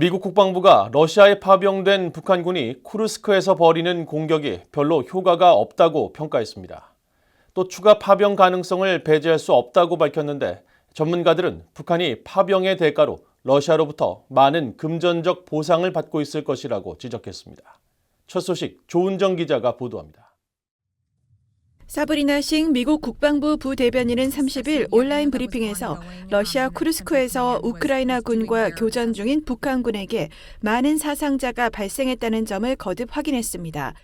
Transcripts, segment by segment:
미국 국방부가 러시아에 파병된 북한군이 쿠르스크에서 벌이는 공격이 별로 효과가 없다고 평가했습니다. 또 추가 파병 가능성을 배제할 수 없다고 밝혔는데 전문가들은 북한이 파병의 대가로 러시아로부터 많은 금전적 보상을 받고 있을 것이라고 지적했습니다. 첫 소식 조은정 기자가 보도합니다. 사브리나 싱 미국 국방부 부대변인은 30일 온라인 브리핑에서 러시아 쿠르스크에서 우크라이나 군과 교전 중인 북한군에게 많은 사상자가 발생했다는 점을 거듭 확인했습니다.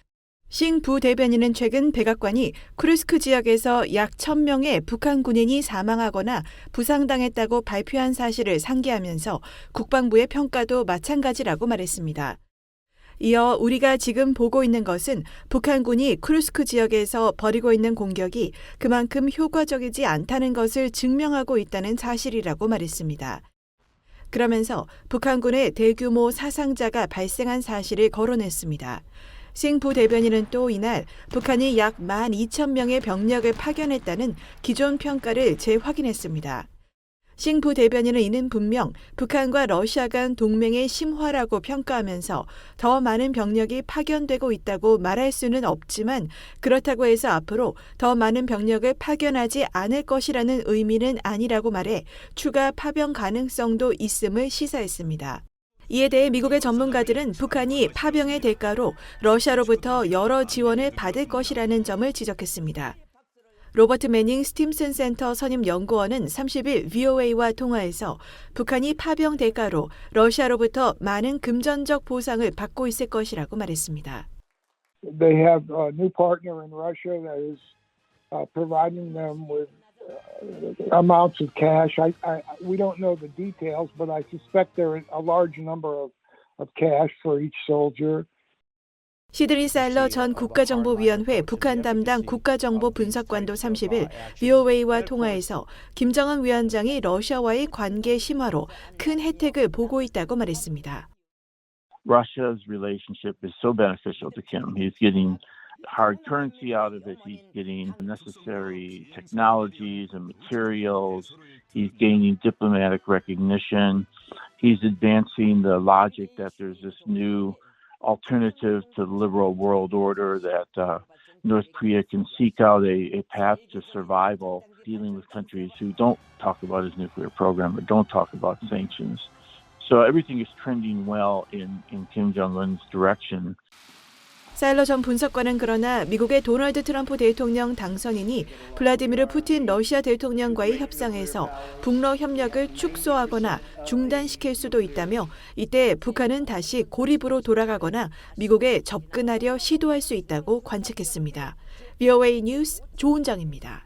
싱 부대변인은 최근 백악관이 쿠르스크 지역에서 약 1000명의 북한 군인이 사망하거나 부상당했다고 발표한 사실을 상기하면서 국방부의 평가도 마찬가지라고 말했습니다. 이어 우리가 지금 보고 있는 것은 북한군이 크루스크 지역에서 벌이고 있는 공격이 그만큼 효과적이지 않다는 것을 증명하고 있다는 사실이라고 말했습니다. 그러면서 북한군의 대규모 사상자가 발생한 사실을 거론했습니다. 싱 부 대변인은 또 이날 북한이 약 12,000명의 병력을 파견했다는 기존 평가를 재확인했습니다. 싱부 대변인은 이는 분명 북한과 러시아 간 동맹의 심화라고 평가하면서 더 많은 병력이 파견되고 있다고 말할 수는 없지만 그렇다고 해서 앞으로 더 많은 병력을 파견하지 않을 것이라는 의미는 아니라고 말해 추가 파병 가능성도 있음을 시사했습니다. 이에 대해 미국의 전문가들은 북한이 파병의 대가로 러시아로부터 여러 지원을 받을 것이라는 점을 지적했습니다. 로버트 매닝 스팀슨 센터 선임 연구원은 30일 VOA와 통화에서 북한이 파병 대가로 러시아로부터 많은 금전적 보상을 받고 있을 것이라고 말했습니다. They have a new partner in Russia that is uh, providing them with uh, amounts of cash. I, I, we don't know the details, but I suspect there is a large number of, of cash for each soldier. 시드니 사일러 전 국가정보위원회 북한 담당 국가정보 분석관도 30일 VOA와 통화에서 김정은 위원장이 러시아와의 관계 심화로 큰 혜택을 보고 있다고 말했습니다. Russia's relationship is so beneficial to Kim. He's getting hard currency out of it. He's getting necessary technologies and materials. He's gaining diplomatic recognition. He's advancing the logic that there's this new alternative to the liberal world order that uh, North Korea can seek out a, a path to survival dealing with countries who don't talk about his nuclear program or don't talk about sanctions. So everything is trending well in, in Kim Jong un's direction. 사일러 전 분석관은 그러나 미국의 도널드 트럼프 대통령 당선인이 블라디미르 푸틴 러시아 대통령과의 협상에서 북러 협력을 축소하거나 중단시킬 수도 있다며 이때 북한은 다시 고립으로 돌아가거나 미국에 접근하려 시도할 수 있다고 관측했습니다. VOA 뉴스 조은정입니다.